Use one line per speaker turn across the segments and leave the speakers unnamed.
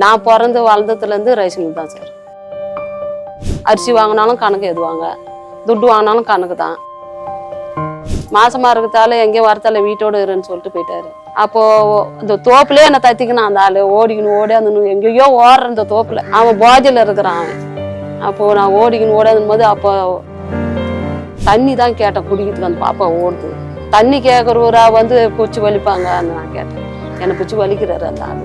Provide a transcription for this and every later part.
நான் பிறந்து வளர்ந்ததுலேருந்து ரைஸ் தான் சார். அரிசி வாங்கினாலும் கணக்கு எதுவாங்க துட்டு வாங்கினாலும் கணக்கு தான். மாசமா இருக்கிறதால எங்கேயும் வரத்தால வீட்டோட இருன்னு சொல்லிட்டு போயிட்டாரு. அப்போ இந்த தோப்புலேயே என்னை தத்திக்கணும் அந்த ஆள். ஓடிக்கணும் ஓடி அந்த எங்கேயோ ஓடுற இந்த தோப்புல. அவன் போதையில் இருக்கிறான் அவன். அப்போ நான் ஓடிக்கணும் ஓடியாந்தும் போது அப்போ தண்ணி தான் கேட்டேன் குடிக்கிறதுக்கு அந்த பாப்பா ஓடுது. தண்ணி கேட்குறவரா வந்து பூச்சி வலிப்பாங்க நான் கேட்டேன். என்னை பூச்சி வலிக்கிறாரு அந்த ஆளு.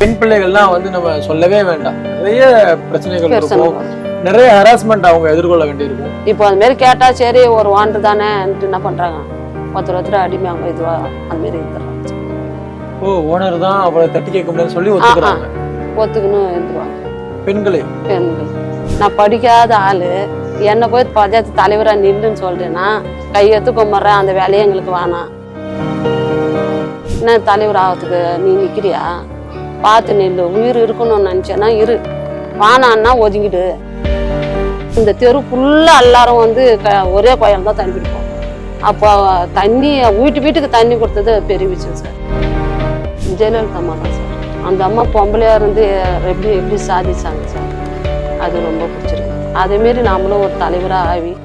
பெண் பிள்ளைகள்லாம் வந்து நம்ம சொல்லவே வேண்டாம். நிறைய பிரச்சனைகள்
பிரச்சனை
இருக்கும். நிறைய ஹராஸ்மெண்ட் அவங்க எதிர்கொள்ள வேண்டியிருக்கும்
இப்போ அந்த மாதிரி கேட்டா சரி ஒரு வாண்டு தானேன்ட்டு என்ன பண்றாங்க? ஒருத்தர் ஒருத்தர் அடிமையாங்க இதுவா அந்த மாதிரி இருந்துடுறாங்க
ஓ ஓனர் தான் அவளை தட்டி கேட்க முடியாதுன்னு சொல்லி ஒத்துக்கிறாங்க.
ஒத்துக்கணும் இருந்துருவாங்க
பெண்களே.
பெண்கள். நான் படிக்காத ஆளு. என்ன போய் பஞ்சாயத்து தலைவரா நில்லுன்னு சொல்லிட்டேன்னா கையெழுத்து கும்பிட்றேன் அந்த வேலையை எங்களுக்கு வேணாம். என்ன தலைவர் ஆகிறதுக்கு நீ நிக்கிறியா? பார்த்து நில்லு உயிர் இருக்கணும்னு நினச்சேன்னா இரு. வானான்னா ஒதுங்கிடு. இந்த தெரு ஃபுல்லாக எல்லாரும் வந்து க- ஒரே கோயில் தான் தண்ணி பிடிப்போம். அப்போ தண்ணி வீட்டு வீட்டுக்கு தண்ணி கொடுத்தது பெரிய விஷயம் சார். ஜெயலலிதா அம்மா தான் சார். அந்த அம்மா பொம்பளையாக இருந்து எப்படி எப்படி சாதிச்சாங்க சார். அது ரொம்ப பிடிச்சிருக்கு. அதேமாரி நாமளும் ஒரு தலைவராக ஆகி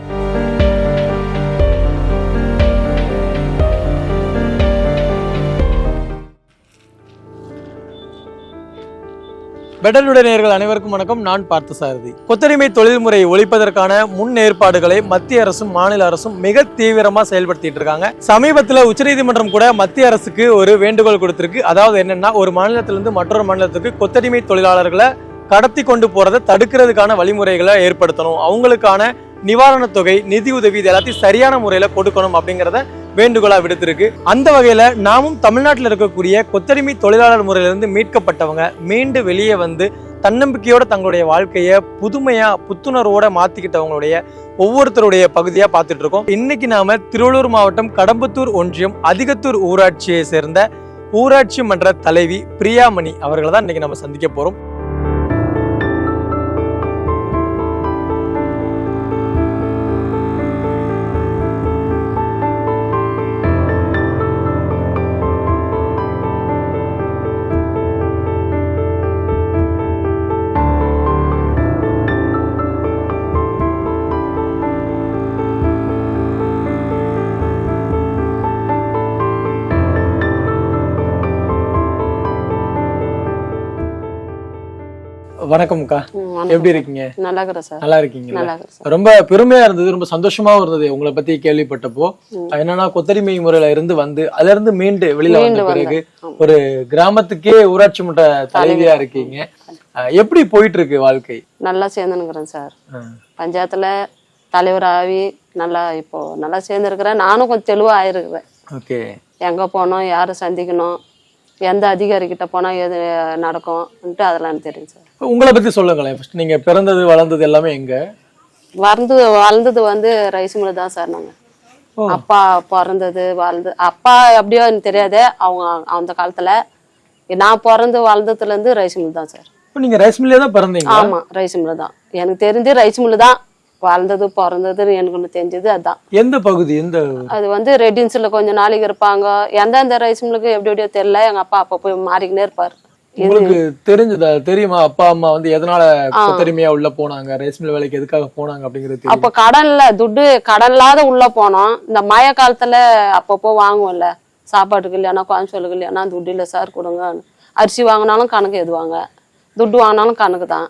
பெடலுடைய நேர்கள் அனைவருக்கும் வணக்கம். நான் பார்த்த சாரதி கொத்தடிமை தொழில்முறையை ஒழிப்பதற்கான முன் ஏற்பாடுகளை மத்திய அரசும் மாநில அரசும் மிக தீவிரமா செயல்படுத்திட்டு இருக்காங்க. சமீபத்தில் உச்சநீதிமன்றம் கூட மத்திய அரசுக்கு ஒரு வேண்டுகோள் கொடுத்திருக்கு. அதாவது என்னன்னா ஒரு மாநிலத்திலிருந்து மற்றொரு மாநிலத்துக்கு கொத்தடிமை தொழிலாளர்களை கடத்தி கொண்டு போறதை தடுக்கிறதுக்கான வழிமுறைகளை ஏற்படுத்தணும். அவங்களுக்கான நிவாரணத் தொகை நிதி உதவி இது எல்லாத்தையும் சரியான முறையில் கொடுக்கணும் அப்படிங்கிறத வேண்டுகோளா விடுத்திருக்கு. அந்த வகையில நாமும் தமிழ்நாட்டில் இருக்கக்கூடிய கொத்தடிமை தொழிலாளர் முறையிலிருந்து மீட்கப்பட்டவங்க மீண்டு வெளியே வந்து தன்னம்பிக்கையோட தங்களுடைய வாழ்க்கையை புதுமையா புத்துணர்வோட மாத்திக்கிட்டவங்களுடைய ஒவ்வொருத்தருடைய பகுதியா பார்த்துட்டு இருக்கோம் இன்னைக்கு நாம திருவள்ளூர் மாவட்டம் கடம்பத்தூர் ஒன்றியம் அதிகத்தூர் ஊராட்சியை சேர்ந்த ஊராட்சி மன்ற தலைவி பிரியாமணி அவர்களை தான் இன்னைக்கு நம்ம சந்திக்க போறோம். வணக்கம்க்கா எப்படி இருக்கீங்க?
நல்லா இருக்கிறேன் சார்.
நல்லா இருக்கீங்களா? ரொம்ப பெருமையா இருந்தது ரொம்ப சந்தோஷமாவும் இருந்தது உங்களை பத்தி கேள்விப்பட்டப்போ. என்னன்னா கொத்தடிமை முறையில இருந்து வந்து அதுல இருந்து மீண்டு வெளியில வந்த பிறகு. ஒரு கிராமத்துக்கே ஊராட்சி மன்ற தலைவியா இருக்கீங்க. எப்படி போயிட்டு இருக்கு வாழ்க்கை?
நல்லா சேர்ந்துனுக்குறேன் சார். பஞ்சாயத்துல தலைவர் ஆகி நல்லா இப்போ நல்லா சேர்ந்துருக்கிறேன். நானும் கொஞ்சம் தெளிவாக ஆயிருக்கிறேன்.
ஓகே.
எங்கே போகணும் யாரை சந்திக்கணும் எந்த அதிகாரி கிட்ட போனால் எது நடக்கும்ன்ட்டு அதெல்லாம் தெரியும் சார்.
உங்களை பத்தி சொல்லுங்களேன் ஃபர்ஸ்ட் நீங்க பிறந்தது வளர்ந்தது எல்லாமே எங்க?
வளர்ந்து வளர்ந்தது வந்து ரைஸ் மில் தான் சார் நாங்கள்
ஓ.
அப்பா பிறந்தது வளர்ந்து அப்பா எப்படியோ எனக்கு தெரியாது அவங்க அந்த காலத்துல. நான் பிறந்து வளர்ந்ததுலேருந்து ரைஸ் மில் தான் சார்.
நீங்க ரைஸ் மில்லே தான் பிறந்தீங்க
ஆமா ரைஸ் மில் தான். எனக்கு தெரிஞ்சு ரைஸ் மில் தான் வளர்ந்தது பிறந்தது எனக்கு ஒன்று தெரிஞ்சது அதான்.
எந்த பகுதி எந்த
அது வந்து ரெட்டின்ஸில் கொஞ்சம் நாளைக்கு இருப்பாங்க. எந்தெந்த ரைஸ் மில்லுக்கு எப்படி எப்படியோ தெரியல. எங்க அப்பா அப்போ போய் மாறிக்கினே இருப்பார்.
உங்களுக்கு தெரிஞ்சதா? தெரியுமா? அப்பா அம்மா வந்து எதனால கொத்தடிமையா உள்ள போனாங்க? ரைஸ் மில் வேலைக்கு எதுக்காக போனாங்க அப்படிங்கிறது
அப்போ கடன்ல துட்டு கடன் இல்லாத உள்ள போனோம். இந்த மழை காலத்துல அப்பப்போ வாங்குவோம்ல. சாப்பாட்டுக்கு இல்லையானா குழம்பு இல்லையானா துட்டு இல்லை சார் கொடுங்க அரிசி வாங்கினாலும் கணக்கு எழுதுவாங்க துட்டு வாங்கினாலும் கணக்கு தான்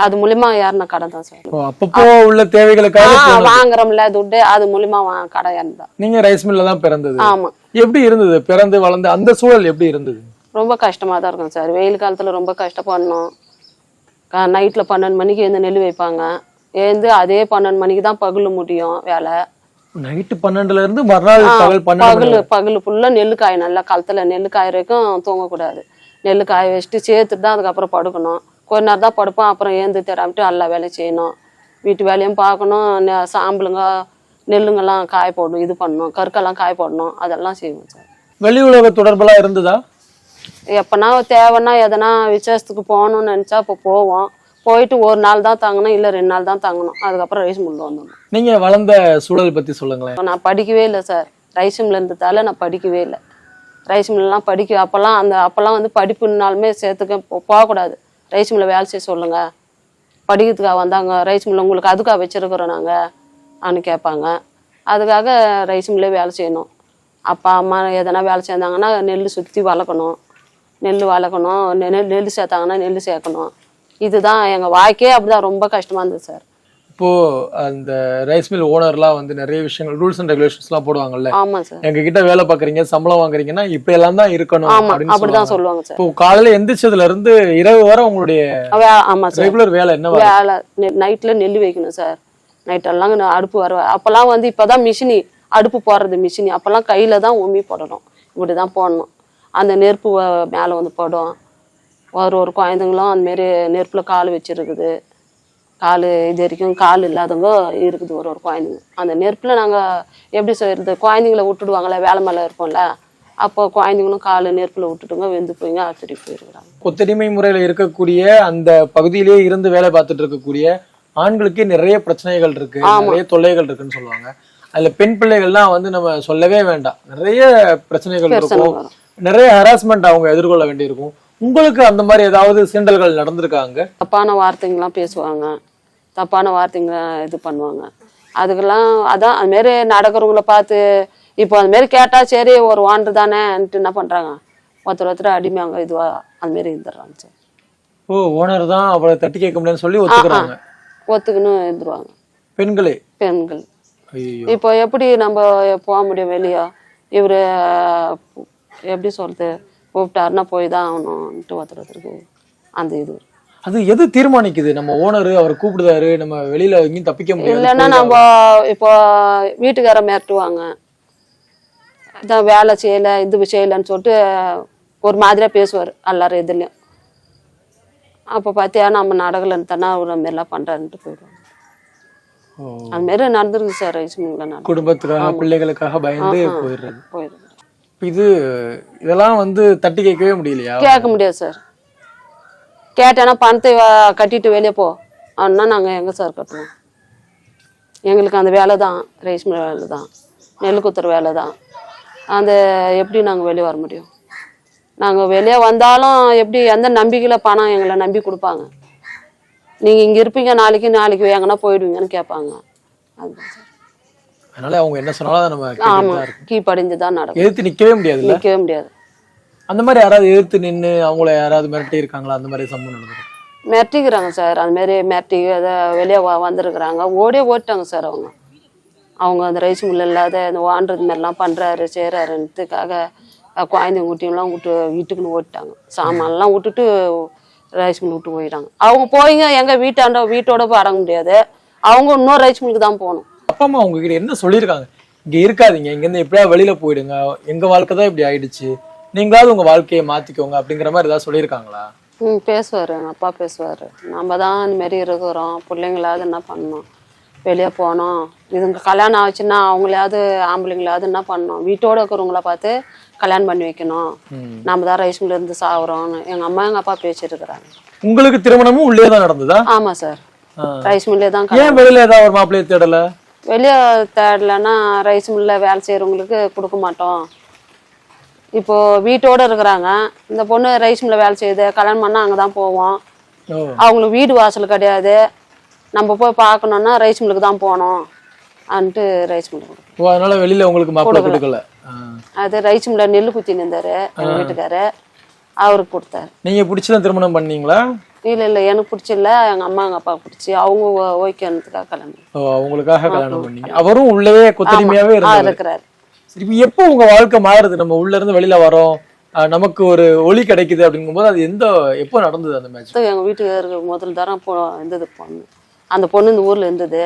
அது மூலியமா யாருன்னா கடன் தான் சார்.
அப்பப்போ உள்ள தேவைகளுக்காக.
வாங்குறோம்ல துட்டு அது மூலியமா வா- கடன் இருந்தா
நீங்க ரைஸ் மில்ல தான் பிறந்தது.
ஆமா.
எப்படி இருந்தது? பிறந்து வளர்ந்து அந்த சூழல் எப்படி இருந்தது?
ரொம்ப கஷ்டமா தான் இருக்கும் சார். வெயில் காலத்துல ரொம்ப கஷ்டப்படணும். நைட்ல பன்னெண்டு மணிக்கு எழுந்து நெல் வைப்பாங்க. எழுந்து அதே பன்னெண்டு மணிக்கு தான் பகல் முடியும் வேலை.
நைட்டு பன்னெண்டுல இருந்து மறுநாள் பகல்
பகல் பகல் ஃபுல்லா நெல் காய நல்லா காலத்துல நெல் காய வரைக்கும் தூங்கக்கூடாது. நெல் காய வச்சுட்டு சேர்த்துட்டு தான் அதுக்கப்புறம் படுக்கணும். கொஞ்ச நேரம் தான் படுப்போம். அப்புறம் ஏந்து தராமட்டு எல்லா வேலையும் செய்யணும். வீட்டு வேலையும் பார்க்கணும். சாம்பலுங்க நெல்லுங்கெல்லாம் காய போடணும் இது பண்ணணும் கருக்கெல்லாம் காய போடணும். அதெல்லாம் செய்வோம் சார்.
வெளி உலக தொடர்பெல்லாம் இருந்ததா?
எப்பனா தேவைன்னா எதனா விசேஷத்துக்கு போகணும்னு நினச்சா இப்போ போவோம். போயிட்டு ஒரு நாள் தான் தங்கணும் இல்லை ரெண்டு நாள் தான் தங்கணும். அதுக்கப்புறம் ரைஸ் மில் வந்துடணும்.
நீங்க வளர்ந்த சூழல் பத்தி சொல்லுங்களேன்.
நான் படிக்கவே இல்லை சார். ரைஸ் மில் இருந்ததால நான் படிக்கவே இல்லை. ரைஸ் மில்லாம் படிக்க அப்போல்லாம் அந்த அப்போல்லாம் வந்து படிப்புனாலுமே சேர்த்துக்க போகக்கூடாது. ரைஸ் மில்ல வேலை செய்ய சொல்லுங்க. படிக்கிறதுக்காக வந்தாங்க. ரைஸ் மில்ல உங்களுக்கு அதுக்காக வச்சிருக்கிறோம் நாங்கள் அப்படின்னு கேட்பாங்க. அதுக்காக ரைஸ் மில்லே வேலை செய்யணும். அப்பா அம்மா எதனா வேலை சேர்ந்தாங்கன்னா நெல் சுற்றி வளர்க்கணும். நெல் வளர்க்கணும். நெல் நெல் சேர்த்தாங்கன்னா நெல் சேர்க்கணும். இதுதான் எங்கள் வாழ்க்கையே அப்படிதான். ரொம்ப கஷ்டமாக இருந்தது சார்.
இப்போ அந்த ரைஸ் மில் ஓனர்லாம் வந்து நிறைய விஷயங்கள் ரூல்ஸ் அண்ட் ரெகுலேஷன்ஸ்லாம் போடுவாங்கல்ல.
ஆமாம் சார்
எங்க கிட்ட வேலை பாக்குறீங்க சம்பளம் வாங்குறீங்கன்னா இப்ப எல்லாம் தான் இருக்கணும் அப்படின்னு சொல்லுவாங்க. இப்போ காலையில எந்திரிச்சதுல இருந்து இரவு வரை உங்களுடைய ரெகுலர் வேலை என்ன
வேலை? நைட்டில் நெல் வைக்கணும் சார் நைட்டெல்லாம் நான் அடுப்பு வர அப்போல்லாம் வந்து இப்போ தான் மிஷினி அடுப்பு போடுறது மிஷினி அப்போல்லாம் கையில் தான் உமி போடணும். இப்படி தான் போடணும். அந்த நெருப்பு மேலே வந்து படும். ஒரு ஒரு குழந்தைங்களும் அந்தமாரி நெருப்பில் கால் வச்சிருக்குது. கால் இது வரைக்கும் கால் இல்லாதவங்க இருக்குது ஒரு ஒரு குழந்தைங்க. அந்த நெருப்பில் நாங்கள் எப்படி செய்யறது குழந்தைங்கள விட்டுடுவாங்களே வேலை மேலே இருப்போம்ல. அப்போ குழந்தைங்களும் கால் நெருப்பில் விட்டுட்டுங்க வெந்து போய்ங்க அடிச்சுட்டு போயிருக்கிறாங்க.
கொத்தடிமை முறையில இருக்கக்கூடிய அந்த பகுதியிலேயே இருந்து வேலை பார்த்துட்டு இருக்கக்கூடிய ஆண்களுக்கே நிறைய பிரச்சனைகள் இருக்கு. நிறைய தொல்லைகள் இருக்குன்னு சொல்லுவாங்க. அதுல பெண் பிள்ளைகள்லாம் வந்து நம்ம சொல்லவே வேண்டாம். நிறைய பிரச்சனைகள்
பிரச்சனை
இருக்கும். நிறைய ஹராஸ்மெண்ட் அவங்க எதிர்கொள்ள வேண்டியிருக்கும். உங்களுக்கு அந்த மாதிரி ஏதாவது சீண்டல்கள் நடந்திருக்காங்க?
தப்பான வார்த்தைங்கெல்லாம் பேசுவாங்க. தப்பான வார்த்தைங்க இது பண்ணுவாங்க. அதுக்கெல்லாம் அதான் அதுமாரி நடக்கிறவங்கள பார்த்து இப்போ அதுமாரி கேட்டால் சரி ஒரு வாண்டு தானேன்ட்டு என்ன பண்ணுறாங்க ஒருத்தர் ஒருத்தர் அடிமையாங்க இதுவா அதுமாரி இருந்துடுறாங்க சார்.
ஓ ஓனர் தான் அவளை தட்டி கேட்க முடியாதுன்னு சொல்லி ஒத்துக்கிறாங்க.
ஒத்துக்குன்னு இருந்துருவாங்க.
பெண்களே.
பெண்கள். இப்போ எப்படி நம்ம போக முடியும் வெளியே? இவர் எப்படி சொல்றது? கூப்பிட்டாருன்னா போய் தான் ஆகணும்ன்ட்டு ஒருத்தர் ஒருத்தருக்கு அந்த இது.
அது எது தீர்மானிக்குது? நம்ம ஓனர் அவர் கூப்பிடுதாரு நம்ம வெளியில எங்கேயும் தப்பிக்க முடியாது
இல்லைன்னா நம்ம இப்போ வீட்டுக்கார மிரட்டுவாங்க. இதான் வேலை செய்யலை இது செய்யலைன்னு சொல்லிட்டு ஒரு மாதிரியாக பேசுவார் எல்லாரும் இதுலேயும். அப்போ பார்த்தியா நம்ம நடக்கலைன்னு தானே அவர் மாதிரிலாம் பண்ணுறாருன்ட்டு போயிடுவாங்க.
ஓ,
அந்த மாதிரி நடந்துருக்கு சார் நடக்கும்
குடும்பத்துக்காக பிள்ளைகளுக்காக பயந்து போயிடுறது.
போயிடுது.
இது இதெல்லாம் வந்து தட்டி கேட்கவே முடியலையா?
கேட்க முடியாது சார். கேட்டேன்னா பணத்தை கட்டிட்டு வெளியே போ. அண்ணா நாங்கள் எங்கே சார் கட்டுவோம் எங்களுக்கு அந்த வேலை தான். ரைஸ் மில் வேலை தான். நெல் குத்துற வேலை தான். அந்த எப்படி நாங்கள் வெளியே வர முடியும்? நாங்கள் வெளியே வந்தாலும் எப்படி எந்த நம்பிக்கையில் பணம் எங்களை நம்பி கொடுப்பாங்க? நீங்கள் இங்கே இருப்பீங்க நாளைக்கு நாளைக்கு எங்கன்னா போயிடுவீங்கன்னு கேட்பாங்க. அதுதான் சார்
அதனால அவங்க என்ன சொன்னாலும் நம்ம
ஆமாம்
இருக்கணும்.
கீப்படிஞ்சு தான் நடக்கும்.
எதிர்த்து நிக்கவே முடியாதுல்ல?
நிற்கவே முடியாது.
அந்த மாதிரி யாராவது எதிர்த்து நின்னு அவங்கள யாராவது மிரட்டி இருக்காங்களா? அந்த மாதிரி சம்பவம் நடந்திருக்கு?
மிரட்டிக்கிறாங்க சார். அந்த மாதிரி மிரட்டி அதை வெளியே வந்துருக்குறாங்க. ஓடியே ஓடிட்டாங்க சார் அவங்க. அவங்க அந்த ரைஸ் மில் இல்லாத இந்த வாண்டுறது மாதிரிலாம் பண்ணுறாரு செய்கிறாருன்றதுக்காக குழந்தைங்க குட்டியெல்லாம் விட்டு வீட்டுக்குன்னு ஓடிட்டாங்க சாமான்லாம் விட்டுட்டு ரைஸ் மில் விட்டு போயிட்டாங்க. அவங்க போயிங்க எங்கள் வீட்டாண்ட வீட்டோட போய் அடங்க முடியாது. அவங்க இன்னொரு ரைஸ் மில்லுக்கு தான் போகணும்.
அப்பா அம்மா உங்ககிட்ட என்ன சொல்லியிருக்காங்க? இங்க இருக்காதீங்க. இங்க இருந்து எப்படியா வெளியில போயிடுங்க. எங்க வாழ்க்கை தான் இப்படி ஆயிடுச்சு. நீங்களாவது உங்க வாழ்க்கையை மாத்திக்கோங்க அப்படிங்கிற மாதிரி ஏதாவது சொல்லியிருக்காங்களா?
ம் பேசுவார். எங்கள் அப்பா பேசுவார். நம்ம தான் இந்த மாதிரி இருக்கிறோம். பிள்ளைங்களாவது என்ன பண்ணணும்? வெளியே போனோம் இதுங்க கல்யாணம் ஆச்சுன்னா அவங்களையாவது ஆம்பளைங்களாவது என்ன பண்ணணும்? வீட்டோட இருக்கிறவங்கள பார்த்து கல்யாணம் பண்ணி வைக்கணும். நம்ம தான் ரைஸ் மில்ல இருந்து சாகுறோம்னு. எங்கள் அம்மா எங்கள் அப்பா பேசியிருக்கிறாங்க.
உங்களுக்கு திருமணமும் உள்ளே தான் நடந்ததா?
ஆமாம் சார். ரைஸ் மில்லே தான்
ஏன் வெளியில ஏதாவது ஒரு மாப்பிள்ளையை தேடல?
வெளியே தேடலைன்னா ரைஸ் மில்ல வேலை செய்கிறவங்களுக்கு கொடுக்க மாட்டோம். இப்போ வீட்டோட இருக்கிறாங்க. இந்த பொண்ணு ரைஸ் மில்ல வேலை செய்யுது. கல்யாணம் பண்ணால் அங்கே தான் போவோம் அவங்களுக்கு வீடு வாசல் கிடையாது. நம்ம போய் பார்க்கணுன்னா ரைஸ் மில்லுக்கு தான் போகணும். அன்ட்டு ரைஸ் மில்லு கொடுக்கும்
ஓ, அதனால வெளியில உங்களுக்கு மாப்பிள்ளை கொடுக்கல.
அது ரைஸ் மில்ல நெல் குத்தி நின்றாரு. எங்கள் வீட்டுக்காரு. அவருக்கு கொடுத்தாரு.
நீங்க பிடிச்சதான் திருமணம் பண்ணீங்களா?
இல்லை இல்லை எனக்கு பிடிச்சில்ல எங்கள் அம்மா எங்கள் அப்பா பிடிச்சி. அவங்க ஓ- ஓய்க்கணுத்துக்காக கிளம்பி
ஓ, அவங்களுக்காக கல்யாணம் பண்ணீங்க. அவரும் உள்ளவே கொத்தடிமையாவே
இருக்கிறாரு.
சரி இப்ப எப்போ உங்க வாழ்க்கை மாறுது? நம்ம உள்ள இருந்து வெளியில வரோம். நமக்கு ஒரு ஒளி கிடைக்குது அப்படிங்கும்போது அது எந்த எப்போ நடந்தது அந்த மேட்ச்
எங்கள் வீட்டுக்கு முதல் தரம் போ இருந்தது பொண்ணு. அந்த பொண்ணு இந்த ஊரில் இருந்தது.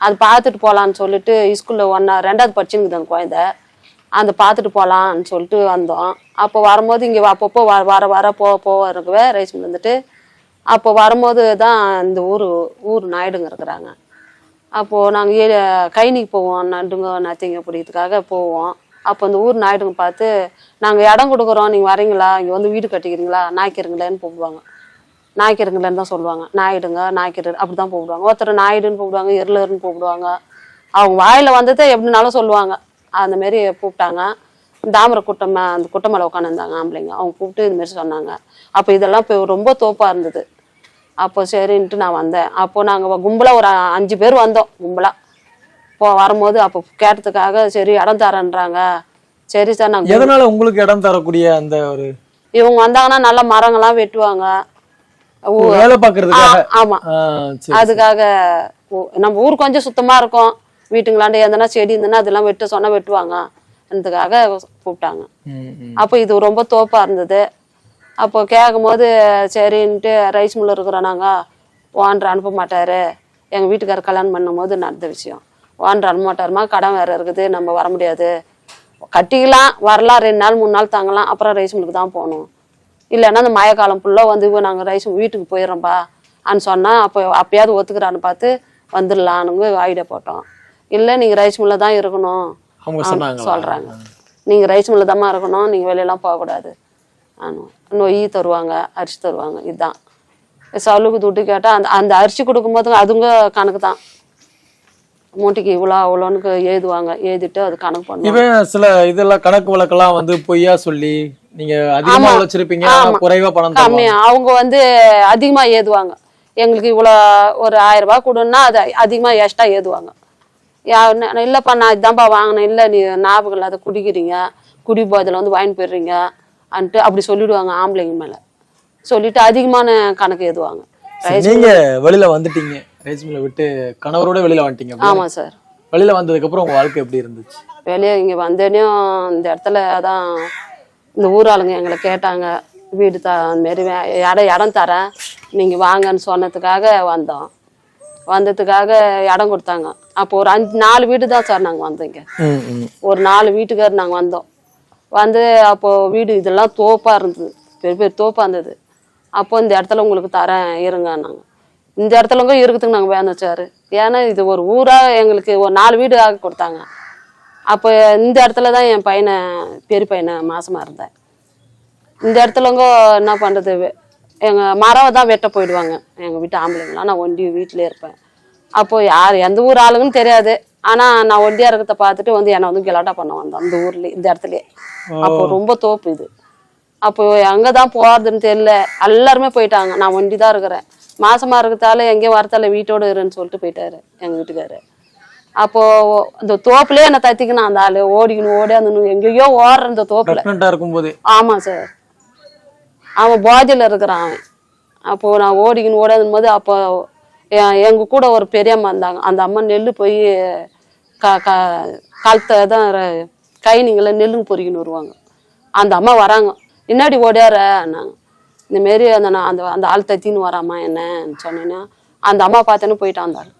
அது பார்த்துட்டு போகலான்னு சொல்லிட்டு ஸ்கூலில் ஒன்றா ரெண்டாவது படிச்சுங்குது அந்த குழந்த. அந்த பார்த்துட்டு போகலான்னு சொல்லிட்டு வந்தோம். அப்போ வரும்போது இங்கே அப்பப்போ வர வர வர போக போக இருக்கவே ரைஸ் மில் வந்துட்டு அப்போ வரும்போது தான் இந்த ஊர் ஊர் நாயுடுங்க இருக்கிறாங்க. அப்போது நாங்கள் கைனிக்கு போவோம் நண்டுங்க நத்திங்க பிடிக்கிறதுக்காக போவோம். அப்போ அந்த ஊர் நாயுடுங்க பார்த்து நாங்கள் இடம் கொடுக்குறோம் நீங்கள் வரீங்களா? இங்கே வந்து வீடு கட்டிக்கிறீங்களா? நாய்க்கிறீங்களேன்னு கூப்பிடுவாங்க நாய்க்கிறீங்களேன்னு தான் சொல்லுவாங்க. நாயுடுங்க நாய்க்கிற அப்படி தான் கூப்பிடுவாங்க ஒருத்தர் நாயுடுன்னு கூப்பிடுவாங்க எருளர்னு கூப்பிடுவாங்க அவங்க வாயில் வந்ததை எப்படினாலும் சொல்லுவாங்க. அந்த மாரி கூப்பிட்டாங்க. தாமரை குட்டம் அந்த குட்டமலை உட்காந்துருந்தாங்க ஆம்பளைங்க. அவங்க கூப்பிட்டு இதுமாரி சொன்னாங்க. அப்போ இதெல்லாம் இப்போ ரொம்ப தோப்பாக இருந்தது. அப்போ சரின்ட்டு நான் வந்தேன். அப்போ நாங்கள் கும்பலாக ஒரு அஞ்சு பேர் வந்தோம் கும்பலாக போ வரும்போது அப்போ கேட்டதுக்காக சரி இடம் தரேன்றாங்க. சரி சார் நாங்கள்
எதனால உங்களுக்கு இடம் தரக்கூடிய அந்த ஒரு
இவங்க வந்தாங்கன்னா நல்ல மரங்கள்லாம் வெட்டுவாங்க.
வேலை பாக்குறதுக்காக
ஆ- ஆமா. அதுக்காக நம்ம ஊர் கொஞ்சம் சுத்தமா இருக்கும். வீட்டுங்களாண்ட எதனா செடி இருந்ததுன்னா அதெல்லாம் வெட்ட சொன்னா வெட்டுவாங்க. அதுக்காக கூப்பிட்டாங்க. அப்போ இது ரொம்ப தோப்பா இருந்தது. அப்போ கேட்கும் போது சரின்ட்டு ரைஸ் மில்ல இருக்கிறோம் நாங்கள் ஓனர் அனுப்ப மாட்டாரு. எங்கள் வீட்டுக்காரர் கல்யாணம் பண்ணும்போது நடந்த விஷயம். ஓனர் அனுப்ப மாட்டாருமா? கடன் வேற இருக்குது நம்ம வர முடியாது. கட்டிக்கலாம் வரலாம் ரெண்டு நாள் மூணு நாள் தங்கலாம் அப்புறம் ரைஸ் மில்லுக்கு தான் போகணும். இல்லைன்னா அந்த மழை காலம் ஃபுல்லாக வந்து நாங்கள் ரைஸ் வீட்டுக்கு போயிடுறோம்ப்பா அன்னு சொன்னால் அப்போ அப்பயாவது ஒத்துக்கிறான்னு பார்த்து வந்துடலான்னு ஐடியா போட்டோம். இல்லை நீங்கள் ரைஸ் மில்ல தான் இருக்கணும் சொல்கிறாங்க நீங்கள் ரைஸ் மில்ல தான் இருக்கணும் நீங்கள் வெளியெல்லாம் போகக்கூடாது. நொய் தருவாங்க அரிசி தருவாங்க இதுதான் சவுலுக்கு துட்டு கேட்டால் அந்த அந்த அரிசி கொடுக்கும்போது அதுங்க கணக்கு தான். மூட்டைக்கு இவ்வளோ அவ்வளோன்னு எழுதுவாங்க. எழுதிட்டு அது கணக்கு பண்ணுவாங்க.
இவன் சில இதெல்லாம் கணக்கு வழக்கெல்லாம் வந்து பொய்யா சொல்லி நீங்க அதிகமா. உழைச்சிருப்பீங்க குறைவா பணம்.
கம்மியா. அவங்க வந்து அதிகமா ஏதுவாங்க. எங்களுக்கு இவ்வளோ ஒரு ஆயிரம் ரூபாய் கொடுன்னா அது அதிகமா எக்ஸ்ட்ரா ஏதுவாங்க. இல்லப்பா நான் இதான்ப்பா வாங்கினேன். இல்லை நீ ஞாபகம் இல்லாத குடிக்கிறீங்க. குடி போதில் வந்து வாங்கி போயிடுறீங்க. அன்ட்டு அப்படி சொல்லிடுவாங்க ஆம்பளைங்க மேல. சொல்லிட்டு அதிகமான கணக்கு ஏதுவாங்க
நீங்க வெளியில வந்துட்டீங்க. ரைஸ் மில்ல விட்டு கணவரோட வெளியில வந்துட்டீங்க.
ஆமா சார்.
வெளியில வந்ததுக்கு அப்புறம் உங்க வாழ்க்கை எப்படி இருந்துச்சு?
வெளியே இங்கே வந்தேனையும் இந்த இடத்துல அதான் இந்த ஊர் ஆளுங்க எங்களை கேட்டாங்க. வீடு த மாரி இடம் இடம் தரேன் நீங்கள் வாங்கன்னு சொன்னதுக்காக வந்தோம். வந்ததுக்காக இடம் கொடுத்தாங்க. அப்போ ஒரு அஞ்சு நாலு வீடு தான் சார் நாங்கள் வந்தோம் இங்க. ஒரு நாலு வீட்டுக்கார் நாங்கள் வந்தோம். வந்து அப்போது வீடு இதெல்லாம் தோப்பாக இருந்தது. பெரிய பெரிய தோப்பாக இருந்தது. அப்போ இந்த இடத்துல உங்களுக்கு தரேன் இருங்க நாங்கள் இந்த இடத்துலங்க இருக்குதுங்க நாங்கள் வேணும் சார் ஏன்னா இது ஒரு ஊராக எங்களுக்கு ஒரு நாலு வீடு ஆக கொடுத்தாங்க. அப்போ இந்த இடத்துல தான் என் பையனை பெரிய பையனை மாசமாக இருந்தேன் இந்த இடத்துலங்க என்ன பண்ணுறது எங்கள் மரம் தான் வெட்ட போயிடுவாங்க. எங்கள் வீட்டு ஆம்பளைங்களாம். நான் ஒண்டி வீட்டிலே இருப்பேன். அப்போ யார் எந்த ஊர் ஆளுங்கன்னு தெரியாது. ஆனால் நான் ஒண்டியாக இருக்கிறத பார்த்துட்டு வந்து என்னை வந்து கெலாட்டா பண்ண வந்தோம் அந்த ஊர்லேயே இந்த இடத்துலயே அப்போ ரொம்ப தோப்பு இது. அப்போ எங்கே தான் போகிறதுன்னு தெரியல. எல்லாருமே போயிட்டாங்க. நான் ஒண்டி தான் இருக்கிறேன். மாசமா இருக்கிறதால எங்கேயும் வரத்தால வீட்டோட இருன்னு சொல்லிட்டு போயிட்டாரு எங்கள் வீட்டுக்காரு. அப்போ அந்த தோப்புலயே என்னை தத்திக்கணும் அந்த ஆளு. ஓடிக்கணும் ஓடி அந்த எங்கேயோ ஓடுற அந்த தோப்புல.
இருக்கும்போதே.
ஆமா சார் அவன் போதையில் இருக்கிறான் அவன். அப்போ நான் ஓடிக்கின்னு ஓடாதும் போது அப்போ எங்க கூட ஒரு பெரியம்மா இருந்தாங்க. அந்த அம்மா நெல் போய் க க காலத்தை தான் ர- நெல்லுங்க பொறிக்கின்னு வருவாங்க. அந்த அம்மா வராங்க. பின்னாடி ஓடியார? நாங்கள் இந்தமாரி அந்த நான் அந்த அந்த ஆள் தத்தின்னு வராமா என்னன்னு சொன்னேன்னா அந்த அம்மா பார்த்தேன்னு போயிட்டான் அந்த ஆள்.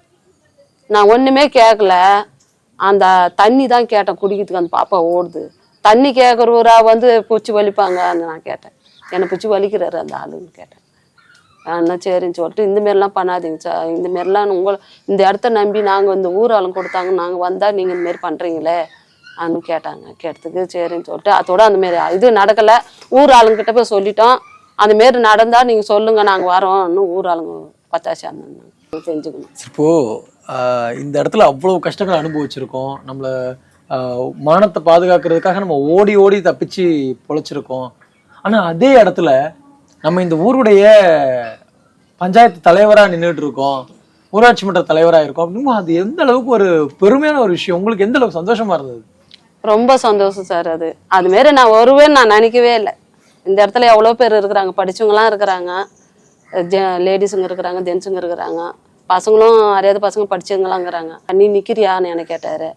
நான் ஒன்றுமே கேட்கல அந்த தண்ணி தான் கேட்டேன் குடிக்கிறதுக்கு. அந்த பாப்பா ஓடுது. தண்ணி கேட்குறவரா வந்து பூச்சி வலிப்பாங்க? அந்த நான் கேட்டேன். என்னை பூச்சி வலிக்கிறாரு அந்த ஆளுன்னு கேட்டேன். என்ன சரின்னு சொல்லிட்டு இந்த மாரிலாம் பண்ணாதீங்க சார் இந்த மாரிலாம் உங்களை இந்த இடத்த நம்பி நாங்கள் இந்த ஊர் ஆளுங்க கொடுத்தாங்க நாங்கள் வந்தால் நீங்கள் இந்தமாரி பண்ணுறீங்களே அனு கேட்டாங்க. கேட்டதுக்கு சரின்னு சொல்லிட்டு அதோட அந்த மாரி இது நடக்கலை. ஊர் ஆளுங்கிட்ட போய் சொல்லிட்டோம். அந்த மாரி நடந்தால் நீங்கள் சொல்லுங்கள் நாங்கள் வரோம்னு ஊர் ஆளுங்க பச்சாசி அந்த செஞ்சுக்கணும்.
இப்போ இந்த இடத்துல அவ்வளோ கஷ்டங்கள் அனுபவிச்சிருக்கோம். நம்மள மானத்தை பாதுகாக்கிறதுக்காக நம்ம ஓடி ஓடி தப்பிச்சு பொழைச்சிருக்கோம். ஆனால் அதே இடத்துல நம்ம இந்த ஊருடைய பஞ்சாயத்து தலைவராக நின்றுட்டு இருக்கோம் ஊராட்சி மன்ற தலைவராக இருக்கோம். அப்படின்னு அது எந்த அளவுக்கு ஒரு பெருமையான ஒரு விஷயம்? உங்களுக்கு எந்த அளவுக்கு சந்தோஷமா இருந்தது?
ரொம்ப சந்தோஷம் சார் அது. அது மாரி நான் வருவேன்னு நான் நினைக்கவே இல்லை. இந்த இடத்துல எவ்வளோ பேர் இருக்கிறாங்க? படிச்சவங்களாம் இருக்கிறாங்க. லேடிஸுங்க இருக்கிறாங்க ஜென்ஸுங்க இருக்கிறாங்க. பசங்களும் அறியாத பசங்க படிச்சவங்களாங்கிறாங்க. நீ நிற்கிறியான்னு என்னை கேட்டார்.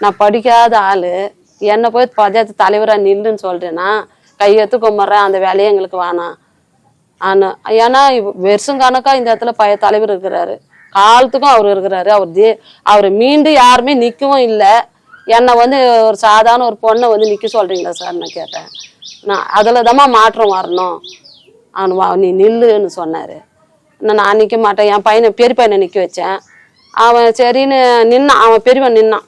நான் படிக்காத ஆள். என்னை போய் பஞ்சாயத்து தலைவராக நில்லுன்னு சொல்கிறேன்னா கையெத்து கும்பிட்றேன். அந்த வேலையை எங்களுக்கு வேணாம். ஆனா ஏன்னா வருஷம் கணக்கா இந்த இடத்துல பய தலைவர் இருக்கிறாரு. காலத்துக்கும் அவர் இருக்கிறாரு. அவர் தே அவர் மீண்டும் யாருமே நிற்கவும் இல்லை. என்னை வந்து ஒரு சாதாரண ஒரு பொண்ணை வந்து நிற்க சொல்கிறீங்களா சார்? நான் கேட்டேன். நான் அதில் தாம்மா மாற்றம் வரணும். அவன் நீ நில்லுன்னு சொன்னார். நான் நான் நிற்க மாட்டேன். என் பையனை பெரிய பையனை நிற்க வச்சேன். அவன் சரின்னு நின்னான். அவன் பெரியவன் நின்னான்.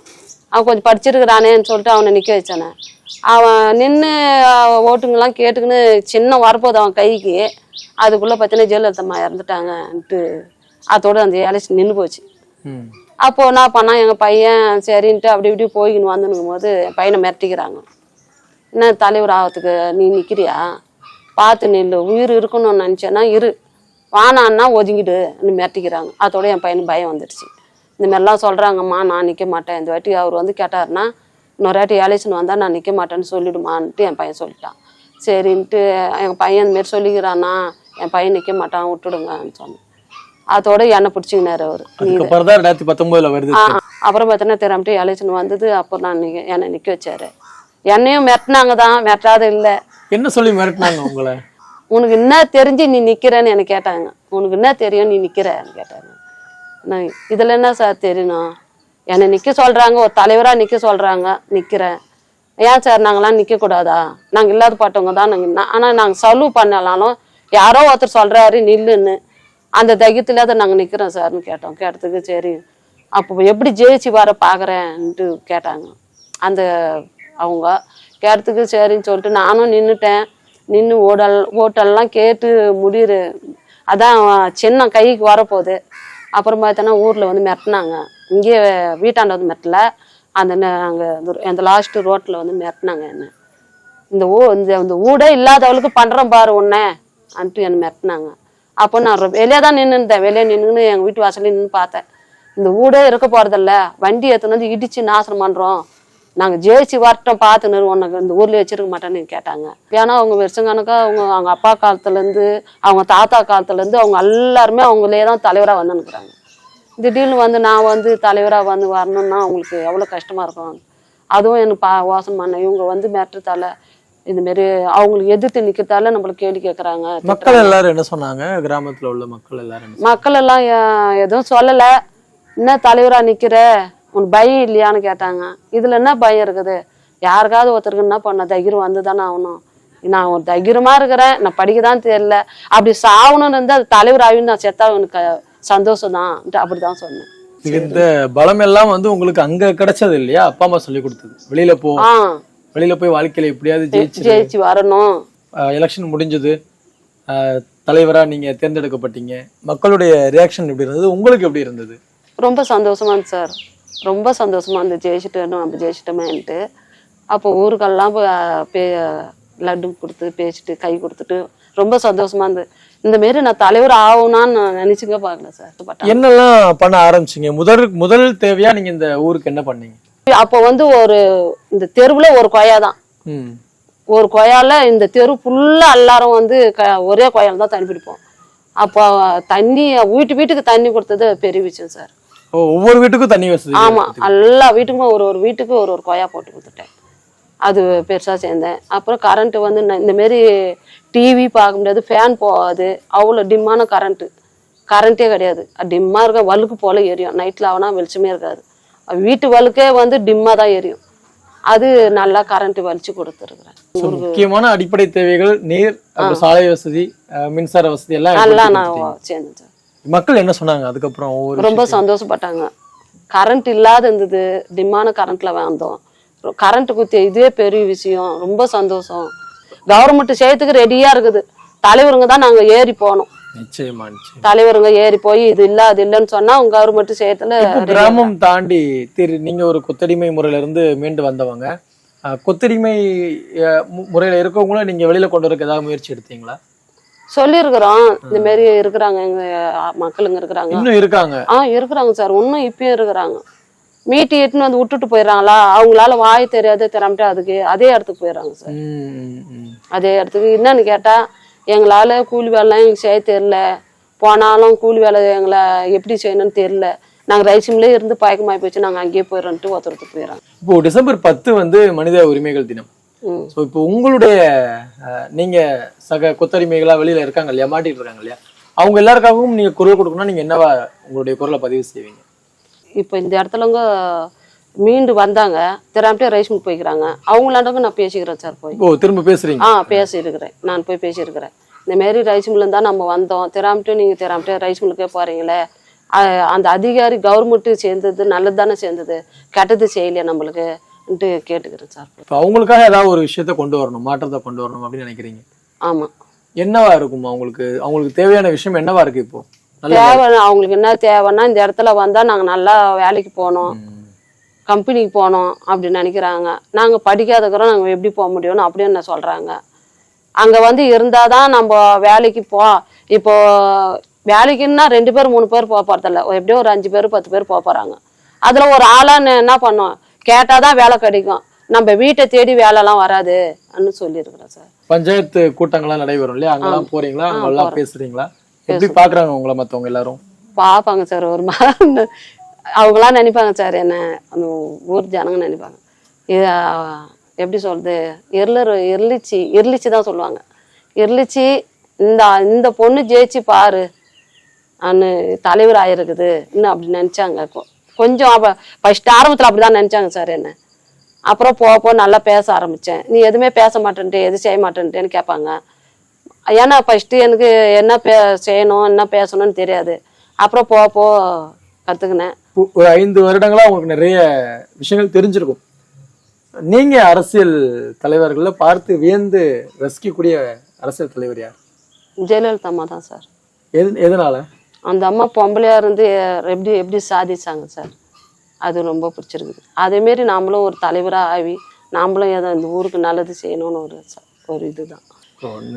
அவன் கொஞ்சம் படிச்சிருக்கிறானேன்னு சொல்லிட்டு அவனை நிற்க வச்சானே. அவன் நின்று ஓட்டுங்கெல்லாம் கேட்டுக்கின்னு சின்ன வரப்போகுது அவன் கைக்கு. அதுக்குள்ளே பார்த்தீங்கன்னா ஜெயலலிதம்மா இறந்துட்டாங்கன்ட்டு அதோட அந்த எலெக்ஷன் நின்று போச்சு. அப்போது என்ன பண்ணான் எங்கள் பையன் சரின்ட்டு அப்படி இப்படி போய்க்கின்னு வந்துனுக்கும் போது என் பையனை மிரட்டிக்கிறாங்க. என்ன தலைவர் ஆகிறதுக்கு நீ நிற்கிறியா பார்த்து நில்லு உயிர் இருக்கணும்னு நினச்சேன்னா இரு. வானான்னா ஒதுங்கிடு மிரட்டிக்கிறாங்க. அதோட என் பையனுக்கு பயம் வந்துடுச்சு. இந்த மாதிரிலாம் சொல்கிறாங்கம்மா நான் நிற்க மாட்டேன் இந்த வாட்டி அவர் வந்து கேட்டாருன்னா இன்னொரு வாட்டி எலெக்ஷன் வந்தால் நான் நிற்க மாட்டேன்னு சொல்லிடுமான்ட்டு என் பையன் சொல்லிட்டான். சரின்ட்டு எங்கள் பையன் இந்த மாதிரி சொல்லிக்கிறானா என் பையன் நிற்க மாட்டான் விட்டுடுங்கன்னு சொன்னேன். அதோட என்னை பிடிச்சிக்கினாரு அவர்.
ரெண்டாயிரத்தி பத்தொன்பதுல வருது
அப்புறம் பார்த்தோன்னா திறமட்டு எலெக்ஷன் வந்தது அப்போ நான் என்னை நிற்க வச்சாரு. என்னையும் மிரட்டினாங்க தான் மிரட்டாத இல்லை.
என்ன சொல்லி மிரட்டினாங்க உங்களை?
உனக்கு என்ன தெரிஞ்சு நீ நிற்கிறேன்னு எனக்கு கேட்டாங்க. உனக்கு என்ன தெரியும் நீ நிற்கிறன்னு கேட்டாங்க. நான் இதில் என்ன சார் தெரியணும் என்னை நிற்க சொல்கிறாங்க ஒரு தலைவராக நிற்க சொல்கிறாங்க நிற்கிறேன் ஏன் சார் நாங்களாம் நிற்கக்கூடாதா நாங்கள் இல்லாத பாட்டவங்க தான் நாங்கள் ஆனால் நாங்கள் சலு பண்ணலாலும் யாரோ ஒருத்தர் சொல்கிறாரு நில்லுன்னு. அந்த தைரியத்தில் தான் நாங்கள் நிற்கிறோம் சார்னு கேட்டோம். கேட்டதுக்கு சரி அப்போ எப்படி ஜெயிச்சு வர பார்க்குறேன்ட்டு கேட்டாங்க. அந்த அவங்க கேட்டதுக்கு சரின்னு சொல்லிட்டு நானும் நின்றுட்டேன் நின்று ஓடல் ஓட்டெல்லாம் கேட்டு முடியுது. அதான் சின்ன கைக்கு வரப்போகுது. அப்புறம் பார்த்தோன்னா ஊரில் வந்து மிரட்டினாங்க. இங்கே வீட்டாண்ட வந்து மிரட்டல. அந்த நாங்கள் அந்த லாஸ்ட்டு ரோட்டில் வந்து மிரட்டினாங்க என்ன. இந்த ஊ இந்த இந்த ஊடே இல்லாதவளுக்கு பண்ணுறோம் பாரு உன்னை அன்ட்டு என்னை மிரட்டினாங்க. அப்போ நான் வெளியே தான் நின்றுட்டேன் வெளியே நின்றுன்னு எங்கள் வீட்டு வாசல்ல நின்று பார்த்தேன். இந்த ஊடே இருக்க போகிறதில்ல வண்டி எடுத்துன்னு வந்து இடித்து நாசனம் பண்ணுறோம் நாங்கள் ஜெயிச்சு வரட்டும் பார்த்துன்னு உனக்கு இந்த ஊர்லேயே வச்சிருக்க மாட்டேன்னு கேட்டாங்க. ஏன்னா அவங்க வருஷங்கணக்கா அவங்க அவங்க அப்பா காலத்துலேருந்து அவங்க தாத்தா காலத்துலேருந்து அவங்க எல்லாருமே அவங்களே தான் தலைவராக வந்துன்னுக்குறாங்க திடீர்னு வந்து நான் வந்து தலைவராக வந்து வரணும்னா அவங்களுக்கு எவ்வளோ கஷ்டமாக இருக்கும் அதுவும் எனக்கு பா யோசனை பண்ணேன் இவங்க வந்து மிரட்டுறதால இதுமாரி அவங்களுக்கு எதிர்த்து நிற்கிறதால நம்மளுக்கு கேள்வி கேட்குறாங்க
மக்கள் எல்லாரும் என்ன சொன்னாங்க? கிராமத்துல உள்ள மக்கள் எல்லாரும்
மக்கள் எல்லாம் எதுவும் சொல்லலை. என்ன தலைவராக நிற்கிற உனக்கு பயம் இல்லையான்னு கேட்டாங்க. இதில் என்ன பயம் இருக்குது? யாருக்காவது ஒருத்தருக்கு என்ன பண்ண? தைரியம் வந்து தானே ஆகணும். நான் ஒரு தைரியமா இருக்கிறேன். நான் படிக்க தான் தெரியல. அப்படி சாகணும்னு இருந்தால் அது தலைவர் ஆகி நான் செத்தா எனக்கு சந்தோஷம் தான் அப்படி தான் சொன்னேன்
இந்த பலம் எல்லாம் வந்து உங்களுக்கு அங்க கிடைச்சது இல்லையா? அப்பா அம்மா சொல்லி கொடுத்தது. வெளியில போ. வெளியில போய் வாழ்க்கையில எப்படியாவது ஜெயிச்சு
ஜெயிச்சு வரணும்.
எலெக்ஷன் முடிஞ்சது. தலைவரா நீங்க தேர்ந்தெடுக்கப்பட்டீங்க. மக்களுடைய ரியாக்ஷன் எப்படி இருந்தது? உங்களுக்கு எப்படி இருந்தது?
ரொம்ப சந்தோஷமா சார். ரொம்ப சந்தோஷமா இருந்து ஜெயிச்சுட்டோம் நம்ம ஜெயிச்சிட்டோமேன்ட்டு. அப்போ ஊருக்கெல்லாம் பே லட்டு கொடுத்து பேசிட்டு கை கொடுத்துட்டு ரொம்ப சந்தோஷமா இருந்து இந்த மாரி நான் தலைவர் ஆகணும்னு நான் நினைச்சுக்க பார்க்கல சார்.
என்னெல்லாம் பண்ண ஆரம்பிச்சீங்க? முதல் முதல் தேவையா நீங்க இந்த ஊருக்கு என்ன பண்ணீங்க?
அப்போ வந்து ஒரு இந்த தெருவுல ஒரு கொயா தான்.
ம்.
ஒரு கொயால இந்த தெரு ஃபுல்லா எல்லாரும் வந்து ஒரே கொயால தான் தண்ணி பிடிப்போம். அப்போ தண்ணி வீட்டு வீட்டுக்கு தண்ணி கொடுத்தது பெரிய விஷயம் சார்.
ஒவ்வொரு வீட்டுக்கும் தண்ணி வசதி
ஆமா எல்லா வீட்டுக்கும் ஒரு ஒரு வீட்டுக்கு ஒரு ஒரு கொயா போட்டு கொடுத்துட்டேன். அது பெருசா சேர்ந்தேன். அப்புறம் கரண்ட் வந்து இந்த மாரி டிவி பார்க்க முடியாது ஃபேன் போகாது. அவ்வளோ டிம்மான கரண்ட்டு கரண்ட்டே கிடையாது. டிம்மா இருக்க வழுக்கு போல எரியும். நைட்டில் ஆகுனா வெளிச்சமே இருக்காது. வீட்டு வழுக்கே வந்து டிம்மா தான் எரியும். அது நல்லா கரண்ட் வலிச்சு கொடுத்துருக்குறேன்.
முக்கியமான அடிப்படை தேவைகள் நீர் சாலை வசதி மின்சார வசதி எல்லாம்
நல்லா நான்
கொடுத்தீங்க. மக்கள் என்ன சொன்னாங்க? அதுக்கப்புறம் ஒவ்வொரு
ரொம்ப சந்தோஷப்பட்டாங்க. கரண்ட் இல்லாத இருந்தது. டிம்மான கரண்ட்ல வந்தோம் கரண்ட் குத்தி இதுவே பெரிய விஷயம். ரொம்ப சந்தோஷம். கவர்மெண்ட் செய்யறதுக்கு ரெடியா இருக்குது. தலைவருங்க தான் நாங்க ஏறி போனோம் தலைவருங்க ஏறி போய் இது இல்ல அது இல்லைன்னு சொன்னா அவங்க கவர்மெண்ட் செய்யறதுல
கிராமம் தாண்டி திரு நீங்க ஒரு கொத்தடிமை முறையில இருந்து மீண்டு வந்தவங்க. கொத்தடிமை முறையில இருக்கவங்களும் நீங்க வெளியில கொண்டு வரக்கு ஏதாவது முயற்சி எடுத்தீங்களா?
சொல்லியிருக்கிறோம். இந்த மாதிரி இருக்கிறாங்க எங்க மக்களுங்க இருக்கிறாங்க.
இன்னும் இருக்காங்க.
ஆ இருக்கிறாங்க சார். இன்னும் இப்பயும் இருக்கிறாங்க. மீட்டு எட்டுன்னு வந்து விட்டுட்டு போயிடுறாங்களா? அவங்களால வாய் தெரியாது திறமட்டு அதுக்கு அதே இடத்துக்கு போயிடுறாங்க சார். அதே இடத்துக்கு என்னன்னு கேட்டா எங்களால கூலி வேலைலாம் எங்களுக்கு செய்ய தெரியல. போனாலும் கூலி வேலை எங்களை எப்படி செய்யணும்னு தெரியல. நாங்க ரைசிம்லேயே இருந்து பயக்கமாகி போச்சு. நாங்க அங்கேயே போயிடறோன்ட்டு ஒருத்தருக்கு போயிடறாங்க.
இப்போ டிசம்பர் பத்து வந்து மனித உரிமைகள் தினம். ஸோ இப்போ உங்களுடைய நீங்க சக கொத்தடிமைகளா வெளியில இருக்காங்க இல்லையா? மாட்டிட்டு இருக்காங்க இல்லையா? அவங்க எல்லாருக்காகவும் நீங்க குரல் கொடுக்கணும்னா நீங்க என்னவா உங்களுடைய குரலை பதிவு செய்வீங்க?
இப்போ இந்த இடத்துலங்க மீண்டு வந்தாங்க. திறமட்டே ரைஸ் மில் போய்க்கிறாங்க. அவங்களாண்டவங்க நான் பேசிக்கிறேன் சார் போய்.
ஓ திரும்ப பேசுறீங்க?
ஆ பேசியிருக்கிறேன். நான் போய் பேசியிருக்கிறேன். இந்த மாரி ரைஸ் மில்ல தான் நம்ம வந்தோம். திராமட்டு நீங்கள் திராமட்டு ரைஸ் மில்லுக்கே போகிறீங்களே அந்த அதிகாரி கவர்மெண்ட்டு சேர்ந்தது நல்லது தானே சேர்ந்தது. கெட்டது செய்யலையா நம்மளுக்குன்ட்டு கேட்டுக்கிறேன் சார்.
இப்போ அவங்களுக்காக ஏதாவது ஒரு விஷயத்த கொண்டு வரணும் மாற்றத்தை கொண்டு வரணும் அப்படின்னு நினைக்கிறீங்க?
ஆமாம்
என்னவா இருக்கும் அவங்களுக்கு? அவங்களுக்கு தேவையான விஷயம் என்னவா இருக்கு இப்போ?
தேவை அவங்களுக்கு என்ன தேவைன்னா இந்த இடத்துல வந்தால் நாங்கள் நல்லா வேலைக்கு போகணும். கம்பெனிக்கு போகணும் அப்படின்னு நினைக்கிறாங்க. நாங்கள் படிக்காதக்கிறோம் நாங்கள் எப்படி போக முடியும்னு அப்படின்னு என்ன சொல்கிறாங்க அங்கே வந்து இருந்தால் தான் நம்ம வேலைக்கு போ இப்போ வேலைக்குன்னா ரெண்டு பேர் மூணு பேர் போக போகிறதில்ல எப்படியோ ஒரு அஞ்சு பேர் பத்து பேர் போக போகிறாங்க அதில் ஒரு ஆளாக என்ன பண்ணோம்? கேட்டால் தான் வேலை கிடைக்கும். நம்ம வீட்டை தேடி வேலைலாம் வராதுன்னு சொல்லியிருக்கிறேன் சார்.
பஞ்சாயத்து கூட்டங்கள்லாம் நடைபெறும் இல்லையா? அங்கெல்லாம் போறீங்களா? அங்கெல்லாம். பேசுறீங்களா? எப்படி பாக்குறாங்க உங்களை மத்தவங்க எல்லாரும்?
பார்ப்பாங்க சார் ஒரு மாதிரி அவங்களாம் நினைப்பாங்க சார் என்ன அந்த ஊர் ஜனங்க நினைப்பாங்க. எப்படி சொல்றது? எர்லர் எர்லிச்சி எர்லிச்சி தான் சொல்லுவாங்க. எர்லிச்சி இந்த இந்த பொண்ணு ஜெயிச்சு பாரு. அன்னு தலைவர் ஆயிருக்குது. இன்னும் அப்படி நினைச்சாங்க கொ- கொஞ்சம் அப்ப ஃபர்ஸ்ட் ஆரம்பத்தில் அப்படிதான் நினைச்சாங்க சார் என்ன. அப்புறம் போக போக நல்லா பேச ஆரம்பிச்சேன். நீ எதுவுமே பேச மாட்டேன்ட்டு எது செய்ய மாட்டேன்ட்டேன்னு கேட்பாங்க ஏன்னா ஃபஸ்ட்டு எனக்கு என்ன பே செய்யணும் என்ன பேசணும்னு தெரியாது. அப்புறம் போக போக கற்றுக்கினேன்
ஒரு ஐந்து வருடங்களா உங்களுக்கு நிறைய விஷயங்கள் தெரிஞ்சிருக்கும். நீங்க அரசியல் தலைவர்கள பார்த்து வியந்து ரசிக்கக்கூடிய அரசியல் தலைவர் யார்?
ஜெயலலிதா அம்மா தான் சார்
எது எதனால?
அந்த அம்மா பொம்பளையாக இருந்து எப்படி எப்படி சாதிச்சாங்க சார்? அது ரொம்ப பிடிச்சிருக்குது. அதேமாரி நாமளும் ஒரு தலைவராக ஆகி நாமளும் ஏதோ இந்த ஊருக்கு நல்லது செய்யணும்னு ஒரு ஒரு இதுதான்.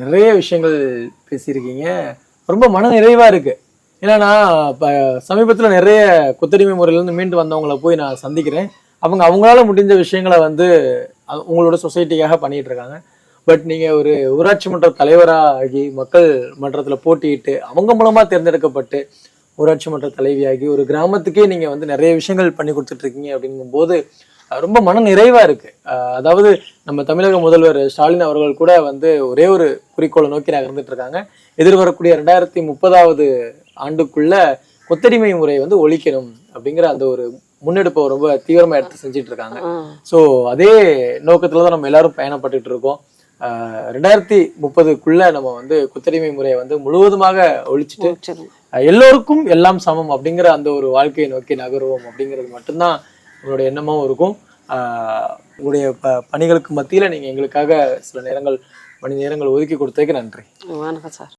நிறைய விஷயங்கள் பேசியிருக்கீங்க. ரொம்ப மன நிறைவா இருக்கு. ஏன்னா நான் இப்போ சமீபத்தில் நிறைய குத்தடிமை முறையிலேருந்து மீண்டு வந்தவங்கள போய் நான் சந்திக்கிறேன். அவங்க அவங்களால முடிஞ்ச விஷயங்களை வந்து உங்களோட சொசைட்டிக்காக பண்ணிட்டு இருக்காங்க. பட் நீங்க ஒரு ஊராட்சி மன்ற தலைவராக ஆகி மக்கள் மன்றத்துல போட்டியிட்டு அவங்க மூலமா தேர்ந்தெடுக்கப்பட்டு ஊராட்சி மன்ற தலைவியாகி ஒரு கிராமத்துக்கே நீங்க வந்து நிறைய விஷயங்கள் பண்ணி கொடுத்துட்டு இருக்கீங்க அப்படிங்கும்போது அஹ், ரொம்ப மன நிறைவா இருக்கு. அதாவது நம்ம தமிழக முதல்வர் ஸ்டாலின் அவர்கள் கூட வந்து ஒரே ஒரு குறிக்கோளை நோக்கி நகர்ந்துட்டு இருக்காங்க எதிர்வரக்கூடிய ரெண்டாயிரத்தி முப்பதாவது ஆண்டுக்குள்ள கொத்தடிமை முறை வந்து ஒழிக்கணும் அப்படிங்கிற அந்த ஒரு முன்னெடுப்பை ரொம்ப தீவிரமா எடுத்து செஞ்சுட்டு இருக்காங்க. ஸோ அதே நோக்கத்துல தான் நம்ம எல்லாரும் பயணப்பட்டுட்டு இருக்கோம் ரெண்டாயிரத்தி முப்பதுக்குள்ள நம்ம வந்து குத்தடிமை முறையை வந்து முழுவதுமாக ஒழிச்சிட்டு எல்லோருக்கும் எல்லாம் சமம் அப்படிங்கிற அந்த ஒரு வாழ்க்கையை நோக்கி நகருவோம் அப்படிங்கிறது மட்டும்தான் உங்களுடைய எண்ணமாவும் இருக்கும். ஆஹ் உங்களுடைய ப பணிகளுக்கு மத்தியில நீங்க எங்களுக்காக சில நேரங்கள் மணி நேரங்கள் ஒதுக்கி கொடுத்ததுக்கு நன்றி.
வணக்கம் சார்.